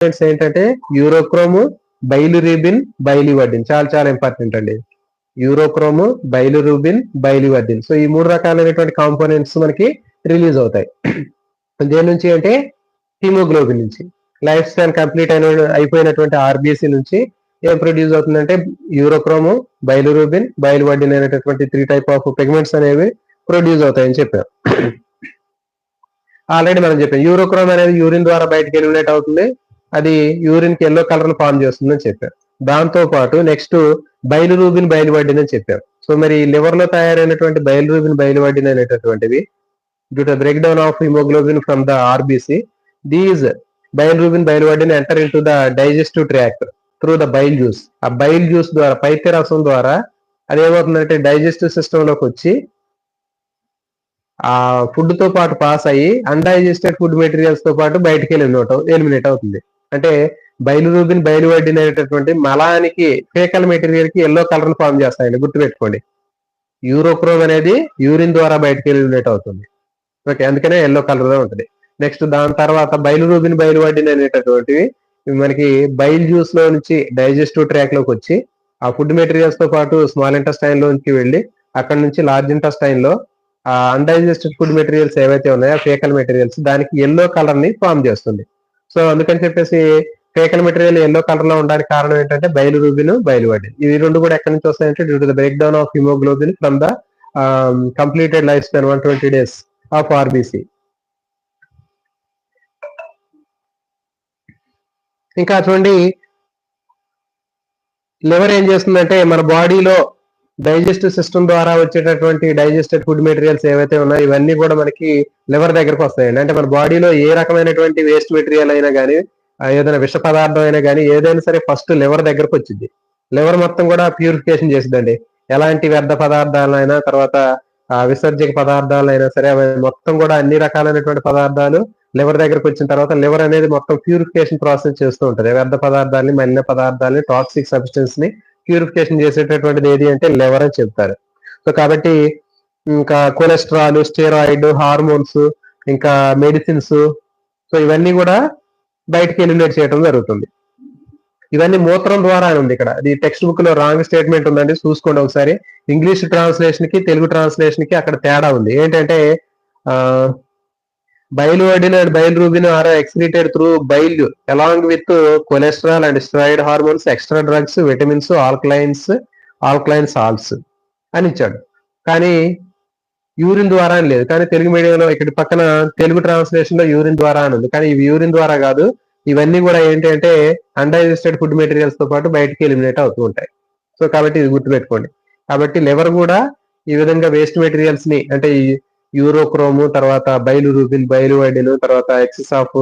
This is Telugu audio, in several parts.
కాంపోనెంట్స్ ఏంటంటే యూరోక్రోమ్ బైలి బైలివర్డిన్ చాలా చాలా ఇంపార్టెంట్ అండి. యూరోక్రోమ్ బైలి వడ్డిన్ సో ఈ మూడు రకాలైనటువంటి కాంపోనెంట్స్ మనకి రిలీజ్ అవుతాయి. దేని నుంచి అంటే హిమోగ్లోబిన్ నుంచి. లైఫ్ స్పాన్ కంప్లీట్ అయిన అయిపోయినటువంటి ఆర్బిసి నుంచి ఏం ప్రొడ్యూస్ అవుతుందంటే యూరోక్రోమ్ బైలురూబిన్ బైలువర్డిన్ అనేటటువంటి త్రీ టైప్ ఆఫ్ పిగ్మెంట్స్ అనేవి ప్రొడ్యూస్ అవుతాయని చెప్పారు. ఆల్రెడీ మనం చెప్పాం. యూరోక్రోమ్ అనేది యూరిన్ ద్వారా బయటకు ఎలిమినేట్ అవుతుంది. అది యూరిన్కి ఎల్లో కలర్ను ఫామ్ చేస్తుందని చెప్పారు. దాంతో పాటు నెక్స్ట్ బయలురూబిన్ బయలుపడిందని చెప్పారు. సో మరి లివర్లో తయారైనటువంటి బయలురూబిన్ బయలువడ్డిన్ అనేటటువంటివి due to break down of haemoglobin from the RBC these bilirubin biliverdin enter into the digestive tract through the bile juice ఆ బైల్ జ్యూస్ ద్వారా పైత్య రసం ద్వారా అదేమవుతుందంటే డైజెస్టివ్ సిస్టమ్లోకి వచ్చి ఆ ఫుడ్తో పాటు పాస్ అయ్యి అన్డైజెస్టెడ్ ఫుడ్ మెటీరియల్స్తో పాటు బయటికి ఎలిమినేట్ ఎలిమినేట్ అవుతుంది. అంటే బయలురూబిన్ బయలువడ్డిన్ అనేటటువంటి మలానికి ఫేకల్ మెటీరియల్కి ఎల్లో కలర్ ఫామ్ చేస్తాయండి గుర్తుపెట్టుకోండి. యూరోక్రోమ్ అనేది యూరిన్ ద్వారా బయటకు ఎలిమినేట్ అవుతుంది. ఓకే అందుకనే ఎల్లో కలర్ ఉంటుంది. నెక్స్ట్ దాని తర్వాత బయలురూబిన్ బయలువడ్డిన్ అనేటటువంటివి మనకి బైల్ జ్యూస్లో నుంచి డైజెస్టివ్ ట్రాక్లోకి వచ్చి ఆ ఫుడ్ మెటీరియల్స్తో పాటు స్మాల్ ఇంటెస్టైన్లోకి వెళ్ళి అక్కడ నుంచి లార్జ్ ఇంటెస్టైన్లో ఆ అన్డైజెస్టెడ్ ఫుడ్ మెటీరియల్స్ ఏవైతే ఉన్నాయో ఫేకల్ మెటీరియల్స్ దానికి ఎల్లో కలర్ని ఫామ్ చేస్తుంది. సో అందుకని చెప్పేసి ఫేకల్ మెటీరియల్ ఎల్లో కలర్లో ఉండడానికి కారణం ఏంటంటే బయలు రూబిన్ బయలువడ్డిన్ ఇవి రెండు కూడా ఎక్కడి నుంచి వస్తాయంటే due to the break down of haemoglobin from the completed life span one twenty days of RBC ఇంకా చూడండి లివర్ ఏం చేస్తుందంటే మన బాడీలో డైజెస్టివ్ సిస్టమ్ ద్వారా వచ్చేటటువంటి డైజెస్టెడ్ ఫుడ్ మెటీరియల్స్ ఏవైతే ఉన్నాయో ఇవన్నీ కూడా మనకి లివర్ దగ్గరకు వస్తాయండి. అంటే మన బాడీలో ఏ రకమైనటువంటి వేస్ట్ మెటీరియల్ అయినా కానీ ఏదైనా విష పదార్థం అయినా కానీ ఏదైనా సరే ఫస్ట్ లివర్ దగ్గరకు వచ్చింది లివర్ మొత్తం కూడా ప్యూరిఫికేషన్ చేసిందండి ఎలాంటి వ్యర్థ పదార్థాలైనా తర్వాత విసర్జక పదార్థాలైనా సరే అవి మొత్తం కూడా అన్ని రకాలైనటువంటి పదార్థాలు లివర్ దగ్గరకు వచ్చిన తర్వాత లివర్ అనేది మొత్తం ప్యూరిఫికేషన్ ప్రాసెస్ చేస్తూ ఉంటుంది. వ్యర్థ పదార్థాలని మలిన పదార్థాలని టాక్సిక్ సబ్స్టెన్స్ని ప్యూరిఫికేషన్ చేసేటటువంటిది ఏది అంటే లివర్ అని చెప్తారు. సో కాబట్టి ఇంకా కొలెస్ట్రాల్ స్టెరాయిడ్ హార్మోన్స్ ఇంకా మెడిసిన్స్ సో ఇవన్నీ కూడా బయటకి ఎలిమినేట్ చేయడం జరుగుతుంది. ఇవన్నీ మూత్రం ద్వారా అని ఉంది ఇక్కడ. ఇది టెక్స్ట్ బుక్లో రాంగ్ స్టేట్మెంట్ ఉందండి చూసుకోండి ఒకసారి. ఇంగ్లీష్ ట్రాన్స్లేషన్కి తెలుగు ట్రాన్స్లేషన్కి అక్కడ తేడా ఉంది. ఏంటంటే biliverdin and bilirubin are excreted through bile along with cholesterol and steroid hormones extra drugs vitamins alkalines alkaline salts అని ఇచ్చాడు. కానీ యూరిన్ ద్వారా అని లేదు. కానీ తెలుగు మీడియంలో ఇక్కడ పక్కన తెలుగు ట్రాన్స్లేషన్లో యూరిన్ ద్వారా అని ఉంది. కానీ ఇవి యూరిన్ ద్వారా కాదు ఇవన్నీ కూడా ఏంటంటే అన్డైజెస్టెడ్ ఫుడ్ మెటీరియల్స్తో పాటు బయటికి ఎలిమినేట్ అవుతూ ఉంటాయి. సో కాబట్టి ఇది గుర్తుపెట్టుకోండి. కాబట్టి లివర్ కూడా ఈ విధంగా వేస్ట్ మెటీరియల్స్ని అంటే ఈ యూరోక్రోము తర్వాత బయలు రూపిన్ బయలు వైడిన్ తర్వాత ఎక్సెస్ ఆఫ్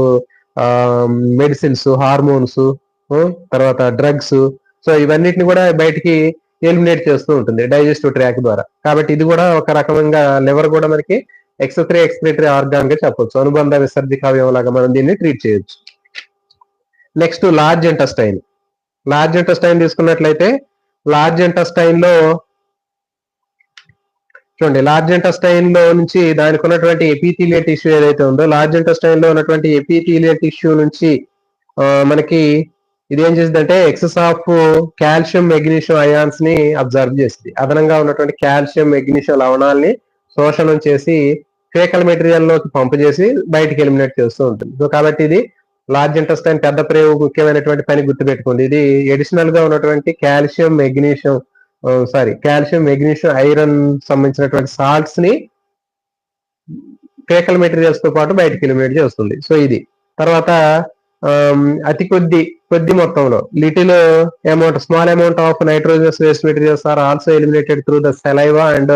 మెడిసిన్స్ హార్మోన్స్ తర్వాత డ్రగ్స్. సో ఇవన్నిటిని కూడా బయటికి ఎలిమినేట్ చేస్తూ ఉంటుంది డైజెస్టివ్ ట్రాక్ ద్వారా. కాబట్టి ఇది కూడా ఒక రకంగా లివర్ కూడా మనకి ఎక్సెసరీ ఎక్స్క్రిటరీ ఆర్గాన్గా చెప్పొచ్చు. అనుబంధ విసర్జికావ్యం లాగా మనం దీన్ని ట్రీట్ చేయొచ్చు. Next large intestine large intestine తీసుకున్నట్లయితే లార్జ్ ఇంటెస్టైన్లో చూడండి లార్జ్ ఇంటెస్టైన్లో నుంచి దానికి ఉన్నటువంటి ఎపిథీలియల్ టిష్యూ ఏదైతే ఉందో లార్జ్ ఇంటెస్టైన్లో ఉన్నటువంటి ఎపిథీలియల్ టిష్యూ నుంచి మనకి ఇది ఏం చేసిందంటే ఎక్సెస్ ఆఫ్ కాల్షియం మెగ్నీషియం అయాన్స్ని అబ్జర్వ్ చేస్తుంది. అదనంగా ఉన్నటువంటి కాల్షియం మెగ్నీషియం లవణాలని శోషణం చేసి ఫేకల్ మెటీరియల్లోకి పంపు చేసి బయటికి ఎలిమినేట్ చేస్తూ ఉంటుంది. సో కాబట్టి ఇది లార్జ్ ఇంటెస్టైన్ పెద్ద ప్రేవు ముఖ్యమైనటువంటి పని గుర్తుపెట్టుకోండి. ఇది ఎడిషనల్గా ఉన్నటువంటి calcium magnesium sorry calcium magnesium iron సంబంధించినటువంటి సాల్ట్స్ని ఫేకల్ మెటీరియల్స్తో పాటు బయట ఎలిమినేట్ చేస్తుంది. సో ఇది. తర్వాత అతి కొద్ది కొద్ది మొత్తంలో little amount small amount of nitrogenous waste materials are also eliminated through the saliva and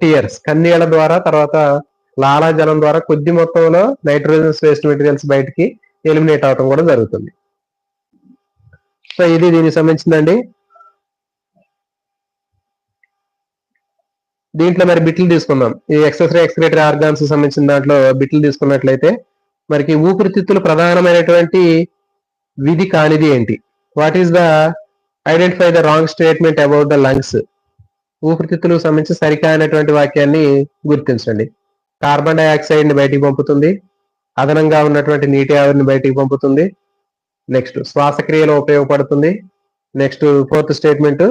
tears. కన్నీళ్ళ ద్వారా తర్వాత లాలాజలం ద్వారా కొద్ది మొత్తంలో నైట్రోజనస్ వేస్ట్ మెటీరియల్స్ బయటికి ఎలిమినేట్ అవడం కూడా జరుగుతుంది. సో ఇది దీనికి సంబంధించిందండి. దీంట్లో మరి బిట్లు తీసుకుందాం. ఈ ఎక్సెసరీ ఎక్స్క్రేటరీ ఆర్గాన్స్ సంబంధించిన దాంట్లో బిట్లు తీసుకున్నట్లయితే మనకి ఊపిరితిత్తులు ప్రధానమైనటువంటి విధి కానిది ఏంటి? What is the identify the wrong statement about the lungs ఊపిరితిత్తులకు సంబంధించి సరికానటువంటి వాక్యాన్ని గుర్తించండి. కార్బన్ డైఆక్సైడ్ని బయటికి పంపుతుంది. అదనంగా ఉన్నటువంటి నీటి ఆవిరిని బయటికి పంపుతుంది. నెక్స్ట్ శ్వాసక్రియలో ఉపయోగపడుతుంది. నెక్స్ట్ ఫోర్త్ స్టేట్మెంట్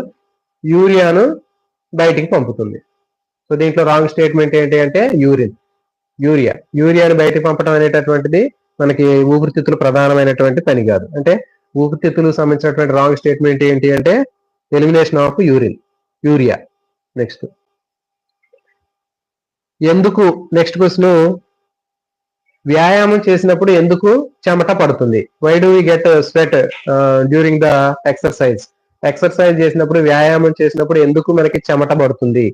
యూరియాను బయటికి పంపుతుంది. సో దీంట్లో రాంగ్ స్టేట్మెంట్ ఏంటి అంటే యూరిన్. యూరియా. యూరియాని బయట పంపడం అనేటటువంటిది మనకి ఊపిరితిత్తులు ప్రధానమైనటువంటి పని కాదు. అంటే ఊపిరితిత్తులకు సంబంధించినటువంటి రాంగ్ స్టేట్మెంట్ ఏంటి అంటే elimination of urine urea. Next ఎందుకు? నెక్స్ట్ క్వశ్చన్ వ్యాయామం చేసినప్పుడు ఎందుకు చెమట పడుతుంది? Why do you get sweat during the exercise exercise చేసినప్పుడు వ్యాయామం చేసినప్పుడు ఎందుకు మనకి చెమట పడుతుంది?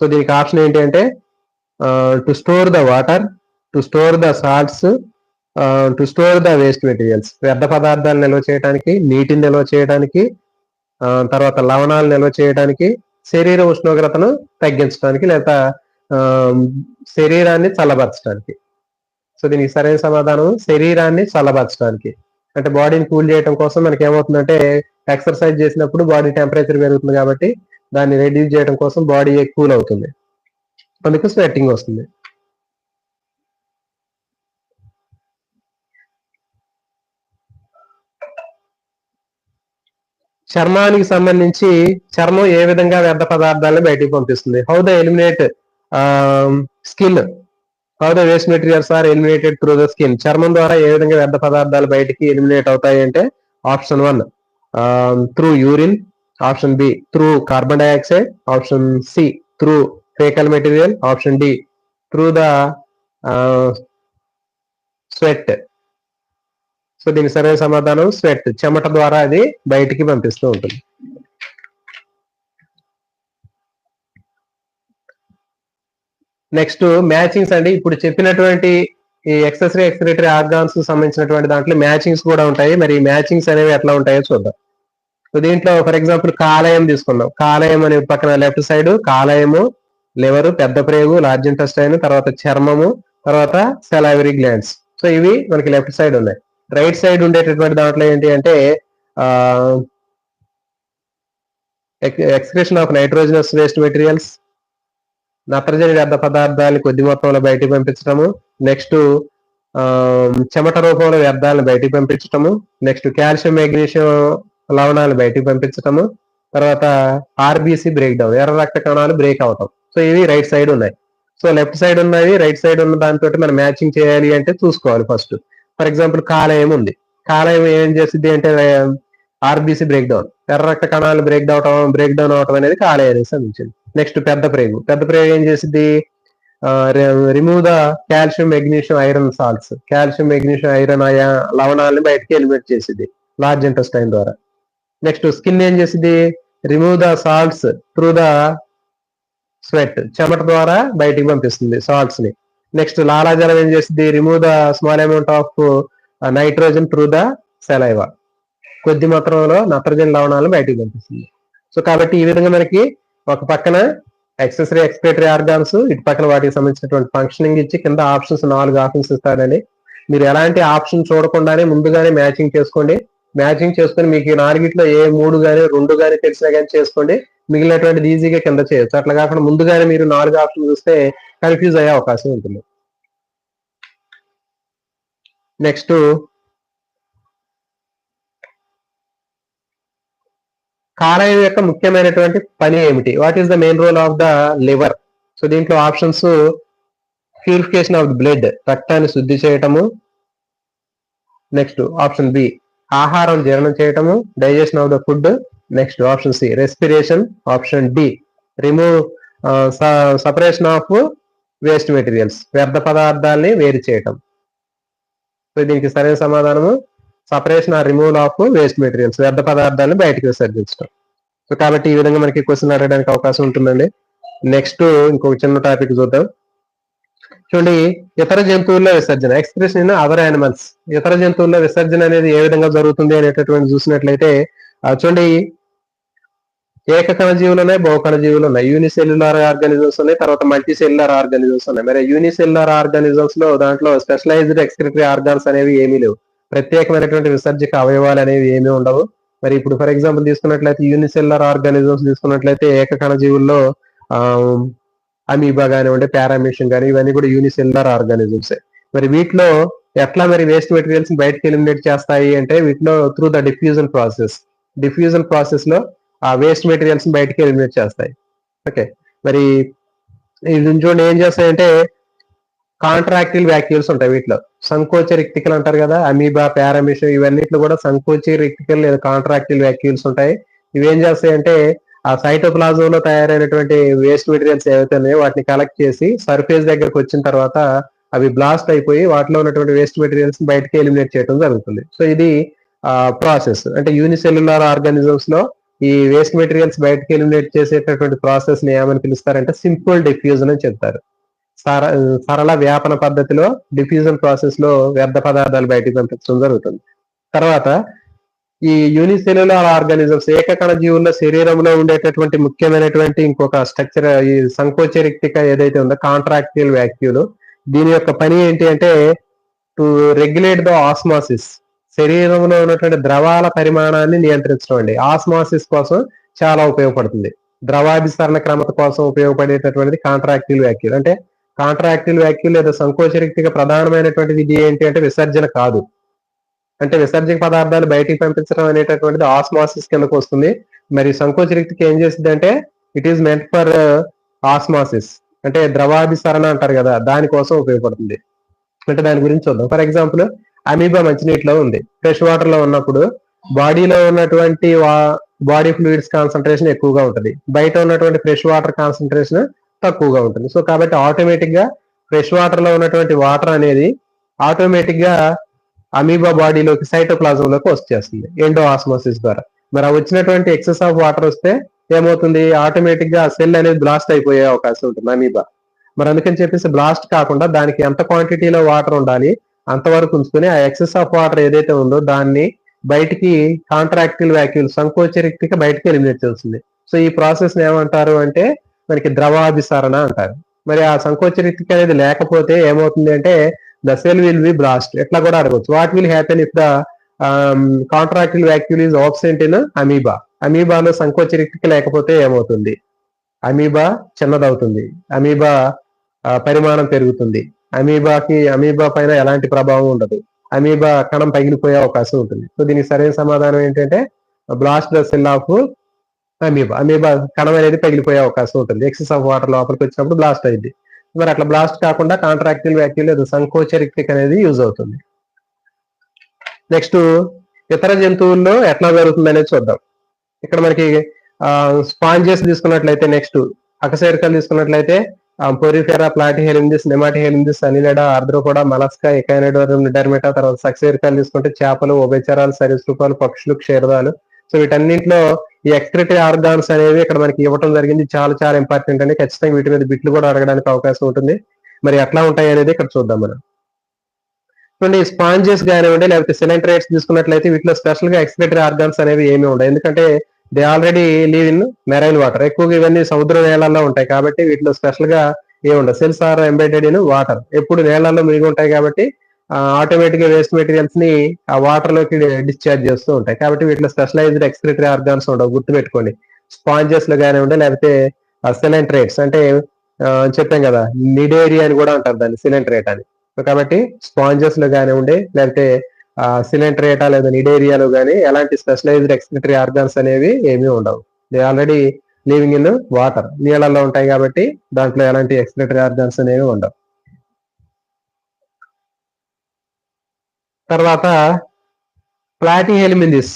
సో దీనికి ఆప్షన్ ఏంటి అంటే to store the water to store the salts to store the waste materials వ్యర్థ పదార్థాలు నిల్వ చేయడానికి నీటిని నిల్వ చేయడానికి తర్వాత లవణాలు నిల్వ చేయడానికి శరీర ఉష్ణోగ్రతను తగ్గించడానికి లేదా శరీరాన్ని చల్లబరచడానికి సో దీనికి సరైన సమాధానం శరీరాన్ని చల్లబరచడానికి అంటే బాడీని కూల్ చేయడం కోసం మనకి ఏమవుతుందంటే ఎక్సర్సైజ్ చేసినప్పుడు బాడీ టెంపరేచర్ పెరుగుతుంది కాబట్టి దాన్ని రెడ్యూస్ చేయడం కోసం బాడీ కూల్ అవుతుంది. అందుకు స్వెట్టింగ్ వస్తుంది. చర్మానికి సంబంధించి చర్మం ఏ విధంగా వ్యర్థ పదార్థాలను బయటికి పంపిస్తుంది? How the eliminate skin how the waste materials are eliminated through the skin చర్మం ద్వారా ఏ విధంగా వ్యర్థ పదార్థాలు బయటికి ఎలిమినేట్ అవుతాయి అంటే option one through urine option B through carbon dioxide option C through faecal material option D through the sweat. So దీని సరైన సమాధానం స్వెట్. చెమట ద్వారా అది బయటికి పంపిస్తూ ఉంటుంది. నెక్స్ట్ మ్యాచింగ్స్ అండి. ఇప్పుడు చెప్పినటువంటి ఈ ఎక్సెసరీ ఎక్స్పిరేటరీ ఆర్గాన్స్ సంబంధించినటువంటి దాంట్లో మ్యాచింగ్స్ కూడా ఉంటాయి. మరి ఈ మ్యాచింగ్స్ అనేవి ఎట్లా ఉంటాయో చూద్దాం. దీంట్లో ఫర్ ఎగ్జాంపుల్ కాలయం తీసుకున్నాం కాలేయం అనే పక్కన లెఫ్ట్ సైడ్ కాలయము లివర్ పెద్ద ప్రేగు లార్జ్ ఇంటెస్టైన్ తర్వాత చర్మము తర్వాత సెలావరీ గ్లాండ్స్ సో ఇవి మనకి లెఫ్ట్ సైడ్ ఉన్నాయి. రైట్ సైడ్ ఉండేటటువంటి దాంట్లో ఏంటి అంటే excretion of nitrogenous waste materials నత్రజని వ్యర్థ పదార్థాలు కొద్ది మొత్తంలో బయటికి పంపించడము నెక్స్ట్ చెమట రూపంలో వ్యర్థాలను బయటికి పంపించటము నెక్స్ట్ కాల్షియం మెగ్నీషియం లవణాలు బయటికి పంపించటము. తర్వాత ఆర్బీసీ బ్రేక్ డౌన్ ఎర్ర రక్త కణాలు బ్రేక్ అవటం. సో ఇవి రైట్ సైడ్ ఉన్నాయి. సో లెఫ్ట్ సైడ్ ఉన్నవి రైట్ సైడ్ ఉన్న దాంతో మనం మ్యాచింగ్ చేయాలి అంటే చూసుకోవాలి ఫస్ట్ ఫర్ ఎగ్జాంపుల్ కాలేయం ఉంది. కాలేయం ఏం చేసింది అంటే ఆర్బీసీ బ్రేక్ డౌన్ ఎర్ర రక్త కణాలు బ్రేక్ డౌన్ బ్రేక్ డౌన్ అవటం అనేది కాలేయానికి సంబంధించింది నెక్స్ట్ పెద్ద ప్రేగు. పెద్ద ప్రేగు ఏం చేసింది remove the calcium magnesium iron salts calcium magnesium iron ఆయా లవణాలను బయటకి ఎలిమినేట్ చేసింది లార్జ్ ఇంటెస్టైన్ ద్వారా. నెక్స్ట్ స్కిన్ ఏం చేసింది? Remove the salts through the sweat చెమట ద్వారా బయటికి పంపిస్తుంది సాల్ట్స్ని. నెక్స్ట్ లాలాజలం ఏం చేసింది? Remove the small amount of nitrogen through the saliva కొద్ది మాత్రంలో నత్రజని లవణాలను బయటికి పంపిస్తుంది. సో కాబట్టి ఈ విధంగా మనకి ఒక పక్కన ఎక్సెసరీ ఎక్స్పేటరీ ఆర్గాన్స్ ఇటు పక్కన వాటికి సంబంధించినటువంటి ఫంక్షనింగ్ ఇచ్చి కింద ఆప్షన్స్ నాలుగు ఆప్షన్స్ ఇస్తారని మీరు ఎలాంటి ఆప్షన్ చూడకుండానే ముందుగానే మ్యాచింగ్ చేసుకోండి. మ్యాచింగ్ చేసుకుని మీకు ఈ నాలుగిట్లో ఏ మూడు కానీ రెండు కానీ తెలిసినా కానీ చేసుకోండి. మిగిలినటువంటిది ఈజీగా కింద చేయొచ్చు. అట్లా కాకుండా ముందుగానే మీరు నాలుగు ఆప్షన్ చూస్తే కన్ఫ్యూజ్ అయ్యే అవకాశం ఉంటుంది. నెక్స్ట్ కాలేయం యొక్క ముఖ్యమైనటువంటి పని ఏమిటి? What is the main role of the liver so దీంట్లో ఆప్షన్స్ ప్యూరిఫికేషన్ ఆఫ్ బ్లడ్ రక్తాన్ని శుద్ధి చేయటము. Next option B. ఆహారం జీర్ణం చేయటము digestion of the food next option C respiration option D remove separation of waste materials వ్యర్థ పదార్థాలని వేరు చేయటం. సో దీనికి సరైన సమాధానము separation or removal of waste materials వ్యర్థ పదార్థాలను బయటకు విసర్జించడం సో కాబట్టి ఈ విధంగా మనకి క్వశ్చన్ అడగడానికి అవకాశం ఉంటుందండి. నెక్స్ట్ ఇంకొక చిన్న టాపిక్ చూద్దాం. చూడండి ఇతర జంతువుల్లో విసర్జన ఎక్స్ప్రెషన్ ఇన్ అదర్ యానిమల్స్ ఇతర జంతువుల్లో విసర్జన అనేది ఏ విధంగా జరుగుతుంది అనేటటువంటి చూసినట్లయితే చూడండి ఏకకణ జీవులు ఉన్నాయి బహుకణ జీవులు ఉన్నాయి. యూనిసెల్యులర్ ఆర్గానిజమ్స్ ఉన్నాయి తర్వాత మల్టీ సెల్యులర్ ఆర్గానిజమ్స్ ఉన్నాయి. మరి యూనిసెల్యులర్ ఆర్గానిజమ్స్లో దాంట్లో స్పెషలైజ్డ్ ఎక్స్క్రిటరీ ఆర్గాన్స్ అనేవి ఏమీ లేవు. ప్రత్యేకమైనటువంటి విసర్జక అవయవాలు అనేవి ఏమీ ఉండవు. మరి ఇప్పుడు ఫర్ ఎగ్జాంపుల్ తీసుకున్నట్లయితే యూనిసెల్యులర్ ఆర్గానిజమ్స్ తీసుకున్నట్లయితే ఏకకణ జీవుల్లో అమీబా కానివ్వండి పారామిషన్ కానీ ఇవన్నీ కూడా యూనిసెల్యులర్ ఆర్గానిజమ్స్ మరి వీటిలో ఎట్లా మరి వేస్ట్ మెటీరియల్స్ బయటకి ఎలిమినేట్ చేస్తాయి అంటే వీటిలో through the diffusion process diffusion ప్రాసెస్లో ఆ వేస్ట్ మెటీరియల్స్ బయటకి ఎలిమినేట్ చేస్తాయి. ఓకే మరి ఇది చూడండి ఏం చేస్తాయంటే కాంట్రాక్టిల్ వ్యాక్యూల్స్ ఉంటాయి వీటిలో. సంకోచ రిక్తికలు అంటారు కదా అమీబా పారామిషన్ ఇవన్నిట్లో కూడా సంకోచ రిక్తికలు లేదా కాంట్రాక్టిల్ వ్యాక్యూల్స్ ఉంటాయి. ఇవేం చేస్తాయంటే ఆ సైటోప్లాజోలో తయారైనటువంటి వేస్ట్ మెటీరియల్స్ ఏవైతే ఉన్నాయో వాటిని కలెక్ట్ చేసి సర్ఫేస్ దగ్గరకు వచ్చిన తర్వాత అవి బ్లాస్ట్ అయిపోయి వాటిలో ఉన్నటువంటి వేస్ట్ మెటీరియల్స్ బయటకి ఎలిమినేట్ చేయడం జరుగుతుంది. సో ఇది ప్రాసెస్ అంటే యూనిసెల్యులార్ ఆర్గానిజమ్స్లో ఈ వేస్ట్ మెటీరియల్స్ బయటకి ఎలిమినేట్ చేసేటటువంటి ప్రాసెస్ని ఏమని పిలుస్తారంటే సింపుల్ డిఫ్యూజన్ అని చెప్తారు. సరళ వ్యాపన పద్ధతిలో డిఫ్యూజన్ ప్రాసెస్లో వ్యర్థ పదార్థాలు బయటికి పంపించడం జరుగుతుంది. తర్వాత ఈ యూనిసెల్యులర్ ఆర్గానిజమ్స్ ఏకకణ జీవుల శరీరంలో ఉండేటటువంటి ముఖ్యమైనటువంటి ఇంకొక స్ట్రక్చర్ ఈ సంకోచరిక్తిక ఏదైతే ఉందో కాంట్రాక్టిల్ వ్యాక్యూలు దీని యొక్క పని ఏంటి అంటే టు రెగ్యులేట్ ద ఆస్మాసిస్ శరీరంలో ఉన్నటువంటి ద్రవాల పరిమాణాన్ని నియంత్రించడం అండి. ఆస్మాసిస్ కోసం చాలా ఉపయోగపడుతుంది. ద్రవాభిసరణ క్రమత కోసం ఉపయోగపడేటటువంటిది కాంట్రాక్టిల్ వ్యాక్యూల్ అంటే కాంట్రాక్టిల్ వ్యాక్యూల్ లేదా సంకోచరిక్తిక ప్రధానమైనటువంటిది ఇది ఏంటి అంటే విసర్జన కాదు. అంటే విసర్జక పదార్థాలు బయటికి పంపించడం అనేటటువంటిది ఆస్మాసిస్ కిందకు వస్తుంది. మరి సంకోచరిక్తికి ఏం చేస్తుంది అంటే it is meant for osmosis అంటే ద్రవాభిసరణ అంటారు కదా దానికోసం ఉపయోగపడుతుంది. అంటే దాని గురించి చూద్దాం. ఫర్ ఎగ్జాంపుల్ అమీబా మంచినీటిలో ఉంది. ఫ్రెష్ వాటర్లో ఉన్నప్పుడు బాడీలో ఉన్నటువంటి బాడీ ఫ్లూయిడ్స్ కాన్సన్ట్రేషన్ ఎక్కువగా ఉంటుంది. బయట ఉన్నటువంటి ఫ్రెష్ వాటర్ కాన్సన్ట్రేషన్ తక్కువగా ఉంటుంది. సో కాబట్టి ఆటోమేటిక్గా ఫ్రెష్ వాటర్లో ఉన్నటువంటి వాటర్ అనేది ఆటోమేటిక్గా అమీబా బాడీలోకి సైటోప్లాజంలోకి వచ్చేస్తుంది ఎండో ఆస్మోసిస్ ద్వారా. మరి ఆ వచ్చినటువంటి ఎక్సెస్ ఆఫ్ వాటర్ వస్తే ఏమవుతుంది? ఆటోమేటిక్గా సెల్ అనేది బ్లాస్ట్ అయిపోయే అవకాశం ఉంటుంది అమీబా. మరి అందుకని చెప్పేసి బ్లాస్ట్ కాకుండా దానికి ఎంత క్వాంటిటీలో వాటర్ ఉండాలి అంతవరకు ఉంచుకొని ఆ ఎక్సెస్ ఆఫ్ వాటర్ ఏదైతే ఉందో దాన్ని బయటికి కాంట్రాక్టిల్ వ్యాక్యూల్ సంకోచరిక్తిగా బయటికి ఎలిమినేట్ చేస్తుంది. సో ఈ ప్రాసెస్ ఏమంటారు అంటే మనకి ద్రవాభిసరణ అంటారు. మరి ఆ సంకోచరిక్తిక అనేది లేకపోతే ఏమవుతుంది అంటే the cell will be blast ఎట్లా కూడా అడగవచ్చు what will happen if the contractile vacuole is absent in amoeba అమీబాలో సంకోచరిక్తిక లేకపోతే ఏమవుతుంది? అమీబా చిన్నదవుతుంది. అమీబా పరిమాణం పెరుగుతుంది. అమీబాకి అమీబా పైన ఎలాంటి ప్రభావం ఉండదు. అమీబా కణం పగిలిపోయే అవకాశం ఉంటుంది. సో దీనికి సరైన సమాధానం ఏంటంటే blast the cell of amoeba amoeba కణం అనేది పగిలిపోయే అవకాశం ఉంటుంది. ఎక్సెస్ ఆఫ్ వాటర్ లోపలికి వచ్చినప్పుడు బ్లాస్ట్ అయింది మరి అట్లా బ్లాస్ట్ కాకుండా కాంట్రాక్టిల్ వ్యాక్యూల్ లేదా. సంకోచరిక్తిక్ అనేది యూజ్ అవుతుంది. నెక్స్ట్ ఇతర జంతువుల్లో ఎట్లా జరుగుతుంది అనేది చూద్దాం. ఇక్కడ మనకి స్పాంజెస్ తీసుకున్నట్లయితే నెక్స్ట్ అకసేరికలు తీసుకున్నట్లయితే porifera platyhelminthes nemathelminthes annelida arthropoda mollusca echinodermata నిడర్మెటా తర్వాత సక్సేరికాలు తీసుకుంటే చేపలు ఉభయచరాలు సరీసృపాలు పక్షులు క్షీరదాలు. సో వీటన్నింటిలో ఈ ఎక్స్క్రిటరీ ఆర్గాన్స్ అనేవి ఇక్కడ మనకి ఇవ్వడం జరిగింది. చాలా చాలా ఇంపార్టెంట్ అండి. ఖచ్చితంగా వీటి మీద బిట్లు కూడా అడగడానికి అవకాశం ఉంటుంది. మరి ఎట్లా ఉంటాయి అనేది ఇక్కడ చూద్దాం మనం. చూడండి స్పాంజెస్ కానివ్వండి లేకపోతే సిలిండరేట్స్ తీసుకున్నట్లయితే వీటిలో స్పెషల్గా ఎక్స్క్రిటరీ ఆర్గాన్స్ అనేవి ఏమి ఉండవు. ఎందుకంటే they already live in marine water ఎక్కువగా ఇవన్నీ సముద్ర నేలల్లో ఉంటాయి కాబట్టి వీటిలో స్పెషల్గా ఏముండదు cells are embedded in water ఎప్పుడు నేలల్లో మిగిలి ఉంటాయి కాబట్టి ఆటోమేటిక్గా వేస్ట్ మెటీరియల్స్ని ఆ వాటర్లోకి డిశ్చార్జ్ చేస్తూ ఉంటాయి. కాబట్టి వీటిలో స్పెషలైజ్డ్ ఎక్స్క్రిటరీ ఆర్గాన్స్ ఉండవు. గుర్తుపెట్టుకోండి. స్పాంజెస్లో కానివ్వండి లేకపోతే సిలెంట్రేట్స్ అంటే చెప్పాం కదా నిడేరియా అని కూడా అంటారు దాన్ని సిలెంట్రేట్ అని. కాబట్టి స్పాంజెస్లో కానివ్వండి లేకపోతే సిలెంట్రేటా లేదా నిడేరియాలో కానీ ఎలాంటి స్పెషలైజ్డ్ ఎక్స్క్రిటరీ ఆర్గాన్స్ అనేవి ఏమీ ఉండవు. They already living in water నీళ్ళల్లో ఉంటాయి కాబట్టి దాంట్లో ఎలాంటి ఎక్స్క్రిటరీ ఆర్గాన్స్ అనేవి ఉండవు. తర్వాత ప్లాటీ హెల్మిందిస్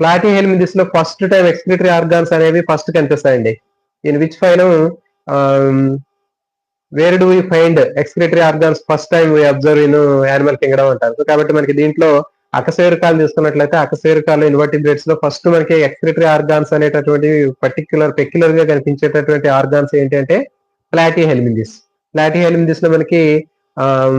ప్లాటీ హెల్మిందిస్లో ఫస్ట్ టైం ఎక్స్క్రిటరీ ఆర్గాన్స్ అనేవి first కనిపిస్తాయండి. In which fine where do we find excretory organs first time we observe in animal kingdom అంటారు. కాబట్టి మనకి దీంట్లో అకశేరుకాలు తీసుకున్నట్లయితే అకశేరుకాలు ఇన్వర్టిబ్రేట్స్లో ఫస్ట్ మనకి ఎక్స్క్రిటరీ ఆర్గాన్స్ అనేటటువంటి పర్టిక్యులర్ పెక్యులర్గా కనిపించేటటువంటి ఆర్గాన్స్ ఏంటంటే ప్లాటీ హెల్మిందిస్ ప్లాటీ హెల్మిందిస్లో మనకి um,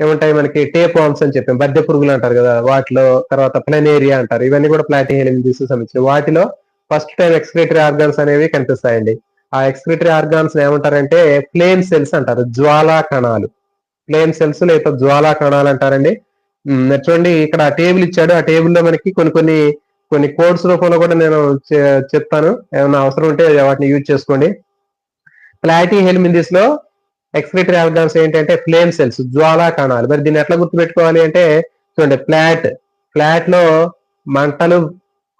ఏముంటాయి మనకి టేప్ వామ్స్ అని చెప్పాం బద్దె పురుగులు అంటారు కదా వాటిలో తర్వాత ప్లెనేరియా అంటారు. ఇవన్నీ కూడా ప్లాటీ హెలిమిందిస్ సంబంధించి వాటిలో ఫస్ట్ టైం ఎక్స్క్రిటరీ ఆర్గాన్స్ అనేవి కనిపిస్తాయండి. ఆ ఎక్స్క్రిటరీ ఆర్గాన్స్ ఏమంటారంటే ఫ్లేమ్ సెల్స్ అంటారు జ్వాలా కణాలు. ఫ్లేమ్ సెల్స్ లేదా జ్వాలా కణాలు అంటారండి. చూడండి ఇక్కడ టేబుల్ ఇచ్చాడు. ఆ టేబుల్లో మనకి కొన్ని కొన్ని కొన్ని కోడ్స్ రూపంలో కూడా నేను చెప్తాను. ఏమైనా అవసరం ఉంటే వాటిని యూజ్ చేసుకోండి. ప్లాటీ హెల్మిందిస్లో ఎక్స్క్రిటరీ ఆర్గాన్స్ ఏంటంటే ఫ్లేమ్ సెల్స్ జ్వాలా కణాలు. మరి దీన్ని ఎట్లా గుర్తుపెట్టుకోవాలి అంటే చూడండి ఫ్లాట్ ఫ్లాట్లో మంటలు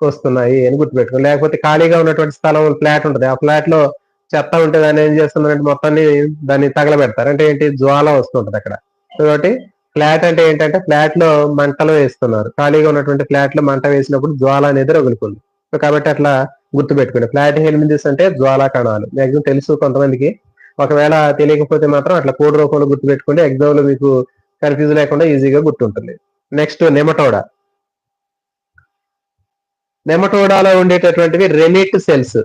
వస్తున్నాయి అని గుర్తుపెట్టుకోండి. లేకపోతే ఖాళీగా ఉన్నటువంటి స్థలం ఫ్లాట్ ఉంటుంది. ఆ ఫ్లాట్లో చెత్త ఉంటే దాన్ని ఏం చేస్తున్నారంటే మొత్తాన్ని దాన్ని తగలబెడతారు. అంటే ఏంటి? జ్వాల వస్తుంటది అక్కడ. కాబట్టి ఫ్లాట్ అంటే ఏంటంటే ఫ్లాట్లో మంటలు వేస్తున్నారు. ఖాళీగా ఉన్నటువంటి ఫ్లాట్లో మంట వేసినప్పుడు జ్వాల అనేది రగులుకుంది. కాబట్టి అట్లా గుర్తుపెట్టుకోండి. ఫ్లాట్ హెల్మిందిస్ అంటే జ్వాలా కణాలు. మ్యాక్సిమం తెలుసు కొంతమందికి. ఒకవేళ తెలియకపోతే మాత్రం అట్లా కోడ్ రూపంలో గుర్తుపెట్టుకోండి. ఎగ్జామ్లో మీకు కన్ఫ్యూజ్ లేకుండా ఈజీగా గుర్తుంటుంది. నెక్స్ట్ నెమటోడా నెమటోడాలో ఉండేటటువంటివి రెనిట్ సెల్స్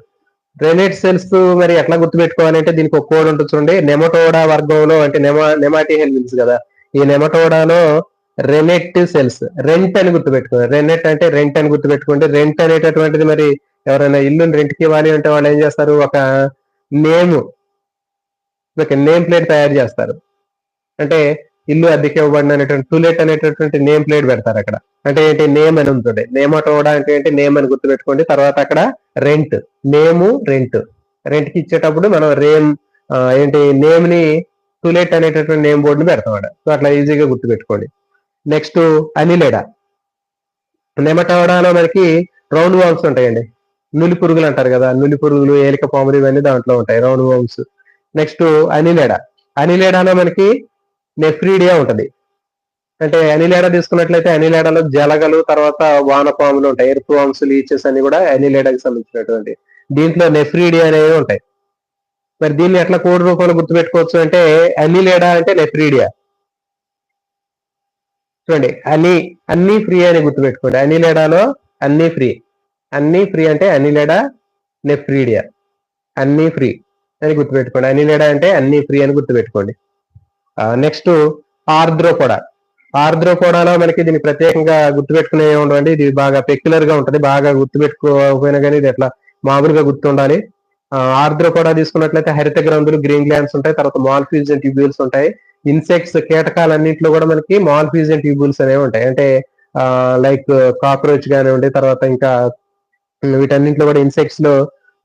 రెనిట్ సెల్స్ మరి ఎట్లా గుర్తుపెట్టుకోవాలంటే దీనికి ఒక కోడ్ ఉంటుంది చూడండి. నెమటోడా వర్గంలో అంటే నెమా నెమాటి హెల్మిన్స్ కదా. ఈ నెమటోడాలో రెనెట్ సెల్స్ రెంట్ అని గుర్తుపెట్టుకోండి రెనెట్ అంటే రెంట్ అని గుర్తుపెట్టుకోండి. రెంట్ అనేటటువంటిది మరి ఎవరైనా ఇల్లుని రెంట్కి ఇవ్వాలి అంటే వాళ్ళు ఏం చేస్తారు? ఒక నేమ్ ఒక నేమ్ ప్లేట్ తయారు చేస్తారు. అంటే ఇల్లు అద్దెకి ఇవ్వబడిన అనేటువంటి టూలెట్ అనేటటువంటి నేమ్ ప్లేట్ పెడతారు అక్కడ. అంటే ఏంటి? నేమ్ అని ఉంటుంది నేమ్ అటోడా అంటే ఏంటి? నేమ్ అని గుర్తుపెట్టుకోండి. తర్వాత అక్కడ రెంట్. నేము రెంట్. రెంట్కి ఇచ్చేటప్పుడు మనం రేమ్ ఏంటి? నేమ్ని టూలెట్ అనేటటువంటి నేమ్ బోర్డుని పెడతాం సో అట్లా ఈజీగా గుర్తుపెట్టుకోండి. నెక్స్ట్ అనిలేడా. నెమటోడాలో మనకి రౌండ్ వాల్స్ ఉంటాయండి. నులి పురుగులు అంటారు కదా. నులి పురుగులు ఏలిక పాములు ఇవన్నీ దాంట్లో ఉంటాయి. రౌండ్ వామ్స్ నెక్స్ట్ అనిలేడా అనిలేడాలో మనకి నెఫ్రీడియా ఉంటుంది. అంటే అనిలేడా తీసుకున్నట్లయితే అనిలేడాలో జలగలు తర్వాత వానపాములు ఉంటాయి. ఎరుపు వామ్స్ లీచెస్ అన్ని కూడా అనిలేడాకి సంబంధించినటువంటి దీంట్లో నెఫ్రీడియా అనేవి ఉంటాయి. మరి దీన్ని ఎట్లా కోడి రూపంలో గుర్తుపెట్టుకోవచ్చు అంటే అనిలేడా అంటే నెఫ్రీడియా చూడండి అని అన్ని ఫ్రీ అని గుర్తుపెట్టుకోండి. అనిలేడాలో అన్ని ఫ్రీ అన్ని ఫ్రీ అంటే అనిలేడా నెఫ్రీడియా అన్ని ఫ్రీ అని గుర్తుపెట్టుకోండి. అనిలేడా అంటే అన్ని ఫ్రీ అని గుర్తుపెట్టుకోండి. నెక్స్ట్ ఆర్ద్రోపోడా ఆర్ద్రోపోడాలో మనకి దీన్ని ప్రత్యేకంగా గుర్తుపెట్టుకునే ఉండండి ఇది బాగా పెక్యులర్గా ఉంటుంది. బాగా గుర్తుపెట్టుకోకపోయినా కానీ ఇది ఎట్లా మామూలుగా గుర్తుండాలి. ఆర్ద్రోపోడా తీసుకున్నట్లయితే హరిత గ్రంథులు గ్రీన్ గ్లాండ్స్ ఉంటాయి. తర్వాత మాల్ఫ్యూజన్ ట్యూబ్యూల్స్ ఉంటాయి. ఇన్సెక్ట్స్ కీటకాలన్నింటిలో కూడా మనకి మాల్ఫ్యూజన్ ట్యూబ్యూల్స్ అనేవి ఉంటాయి. అంటే లైక్ కాక్రోచ్ కానివ్వండి తర్వాత ఇంకా వీటన్నింటిలో కూడా ఇన్సెక్ట్స్లో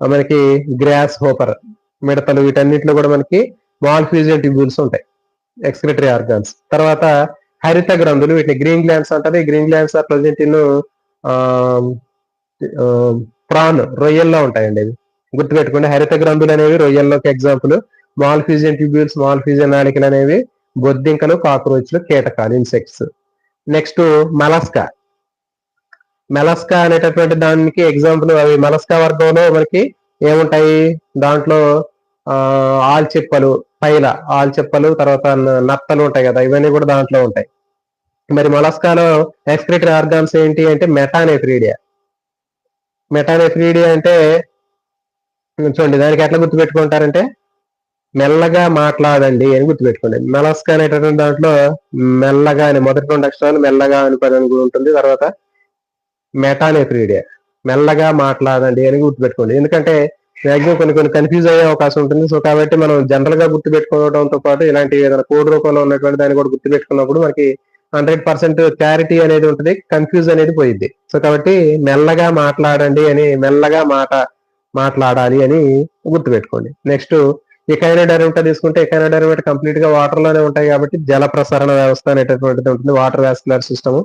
మనకి గ్రాస్ హోపర్ మిడతలు వీటన్నిటిలో కూడా మనకి మాల్ఫ్యూజన్ ట్యూబ్యూల్స్ ఉంటాయి. ఎక్స్క్రిటరీ ఆర్గాన్స్ తర్వాత హరిత గ్రంథులు వీటిని గ్రీన్ గ్లాండ్స్ అంటారు. Green glands are present in prawn రొయ్యల్లో ఉంటాయండి అవి. గుర్తుపెట్టుకోండి హరిత గ్రంథులు అనేవి రొయ్యల్లోకి example mall fusion tubules mall fusion నాళికలు అనేవి బొద్దింకలు కాక్రోచ్లు కీటకాలు ఇన్సెక్ట్స్ నెక్స్ట్ మలస్కా మెలస్కా అనేటటువంటి దానికి ఎగ్జాంపుల్ అవి. మలస్కా వర్గంలో మనకి ఏముంటాయి? దాంట్లో ఆల్చిప్పలు పైల ఆల్చిప్పలు తర్వాత నత్తలు ఉంటాయి కదా ఇవన్నీ కూడా దాంట్లో ఉంటాయి. మరి మొలస్కాలో ఎక్స్క్రిటరీ ఆర్గాన్స్ ఏంటి అంటే మెటానెఫ్రీడియా. మెటానెఫ్రీడియా అంటే చూడండి దానికి ఎట్లా గుర్తుపెట్టుకుంటారంటే మెల్లగా మాట్లాడండి అని గుర్తుపెట్టుకోండి. మెలస్కా అనేటటువంటి దాంట్లో మెల్లగా అని మొదటి రెండు అక్షరాలు మెల్లగా అని పని కూడా ఉంటుంది తర్వాత మెటానెఫ్రీడియా. మెల్లగా మాట్లాడండి అని గుర్తుపెట్టుకోండి. ఎందుకంటే మ్యాక్సిమం కొన్ని కొన్ని కన్ఫ్యూజ్ అయ్యే అవకాశం ఉంటుంది. సో కాబట్టి మనం జనరల్గా గుర్తు పెట్టుకోవడంతో పాటు ఇలాంటి ఏదైనా కోడ్ రూపంలో ఉన్నటువంటి దాన్ని కూడా గుర్తు పెట్టుకున్నప్పుడు మనకి హండ్రెడ్ పర్సెంట్ క్లారిటీ అనేది ఉంటుంది కన్ఫ్యూజ్ అనేది పోయింది సో కాబట్టి మెల్లగా మాట్లాడండి అని మెల్లగా మాట మాట్లాడాలి అని గుర్తు పెట్టుకోండి నెక్స్ట్ ఎకైనా డెరివేట్ తీసుకుంటే ఎకైనా డెరివేట్ కంప్లీట్గా వాటర్లోనే ఉంటాయి కాబట్టి జల ప్రసరణ వ్యవస్థ అనేటటువంటిది ఉంటుంది వాటర్ వ్యాస్కులర్ సిస్టమ్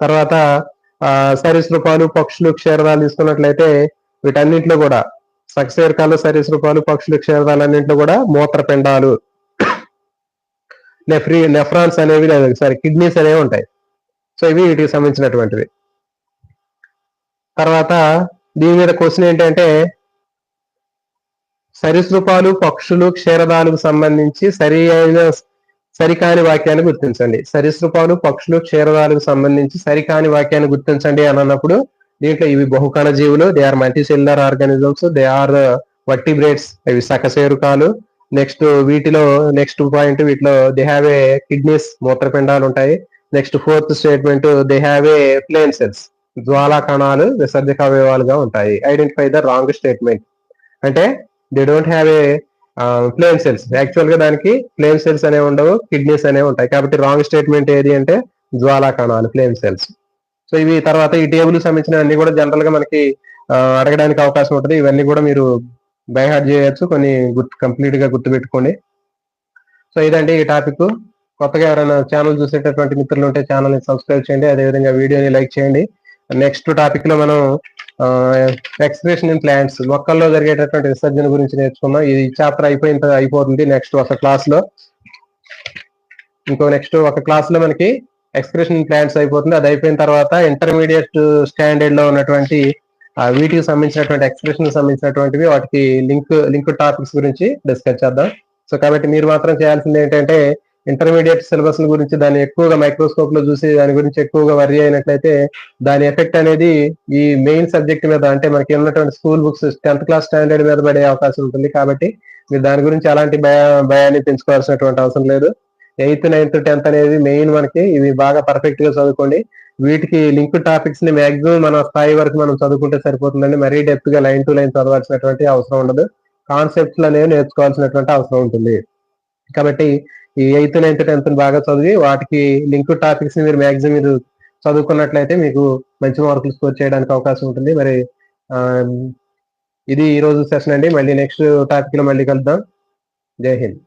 తర్వాత సరీసృపాలు పక్షులు క్షీరదాలు తీసుకున్నట్లయితే వీటన్నింటిలో కూడా సక్సేరకాలు సరీసృపాలు పక్షులు క్షీరదాలన్నింటిలో కూడా మూత్రపిండాలు నెఫ్రీ నెఫ్రాన్స్ అనేవి సారీ కిడ్నీస్ అనేవి ఉంటాయి. సో ఇవి వీటికి సంబంధించినటువంటివి. తర్వాత దీని మీద క్వశ్చన్ ఏంటంటే సరీసృపాలు పక్షులు క్షీరదాలకు సంబంధించి సరి అయిన సరికాని వాక్యాన్ని గుర్తించండి. సరీసృపాలు పక్షులు క్షీరదాలకు సంబంధించి సరికాని వాక్యాన్ని గుర్తించండి అని అన్నప్పుడు దీంట్లో ఇవి బహుకణ జీవులు they are multicellular organisms they are vertebrates ఇవి సకశేరుకాలు. నెక్స్ట్ వీటిలో నెక్స్ట్ పాయింట్ వీటిలో దే హ్యావ్ ఏ కిడ్నీస్ మూత్రపిండాలు ఉంటాయి. Next fourth statement they have a flame cells జ్వాలా కణాలు విసర్జక అవయవాలుగా ఉంటాయి. ఐడెంటిఫై ద రాంగ్ స్టేట్మెంట్ అంటే they don't have a flame cells యాక్చువల్గా దానికి ప్లేన్ సెల్స్ అనేవి ఉండవు కిడ్నీస్ అనేవి ఉంటాయి. కాబట్టి రాంగ్ స్టేట్మెంట్ ఏది అంటే జ్వాలా కణాలు ప్లేన్ సెల్స్ సో ఇవి తర్వాత ఈ టేబుల్ సంబంధించిన అన్ని కూడా జనరల్గా మనకి అడగడానికి అవకాశం ఉంటుంది. ఇవన్నీ కూడా మీరు బైహార్ట్ చేయొచ్చు. కొన్ని గుర్తు కంప్లీట్గా గుర్తు పెట్టుకోండి సో ఇదండి ఈ టాపిక్ కొత్తగా ఎవరైనా ఛానల్ చూసేటటువంటి మిత్రులు ఉంటే ఛానల్ని సబ్స్క్రైబ్ చేయండి. అదేవిధంగా వీడియోని లైక్ చేయండి. నెక్స్ట్ టాపిక్లో మనం ఎక్స్ప్రెషన్ ఇన్ ప్లాంట్స్ మొక్కల్లో జరిగేటటువంటి విసర్జన గురించి నేర్చుకుందాం. ఈ చాప్టర్ అయిపోయిన అయిపోతుంది నెక్స్ట్ ఒక క్లాస్లో. ఇంకో నెక్స్ట్ ఒక క్లాస్లో మనకి ఎక్స్ప్రెషన్ ప్లాంట్స్ అయిపోతుంది. అది అయిపోయిన తర్వాత ఇంటర్మీడియట్ స్టాండర్డ్లో ఉన్నటువంటి ఆ వీటికి సంబంధించినటువంటి ఎక్స్ప్రెషన్ సంబంధించినటువంటివి వాటికి లింక్ లింక్ టాపిక్స్ గురించి డిస్కస్ చేద్దాం. సో కాబట్టి మీరు మాత్రం చేయాల్సింది ఏంటంటే ఇంటర్మీడియట్ సిలబస్ గురించి దాన్ని ఎక్కువగా మైక్రోస్కోప్లో చూసి దాని గురించి ఎక్కువగా వరి అయినట్లయితే దాని ఎఫెక్ట్ అనేది ఈ మెయిన్ సబ్జెక్ట్ మీద అంటే మనకి ఉన్నటువంటి school books tenth class standard మీద పడే అవకాశం ఉంటుంది. కాబట్టి మీరు దాని గురించి అలాంటి భయ భయాన్ని పెంచుకోవాల్సినటువంటి అవసరం లేదు. ఎయిత్ నైన్త్ టెన్త్ అనేది మెయిన్ మనకి ఇవి బాగా పర్ఫెక్ట్గా చదువుకోండి. వీటికి లింక్ టాపిక్స్ని మాక్సిమం మన స్థాయి వరకు మనం చదువుకుంటే సరిపోతుందండి. మరీ డెప్త్గా లైన్ టు లైన్ చదవాల్సినటువంటి అవసరం ఉండదు. కాన్సెప్ట్స్ అనేవి నేర్చుకోవాల్సినటువంటి అవసరం ఉంటుంది. కాబట్టి ఈ ఎయిత్ నైన్త్ టెన్త్ బాగా చదివి వాటికి లింక్ టాపిక్స్ని మీరు మాక్సిమం మీరు చదువుకున్నట్లయితే మీకు మంచి మార్కులు స్కోర్ చేయడానికి అవకాశం ఉంటుంది. మరి ఆ, ఇది ఈ రోజు సెషన్ అండి. మళ్ళీ నెక్స్ట్ టాపిక్లో మళ్ళీ కలుద్దాం. జై హింద్.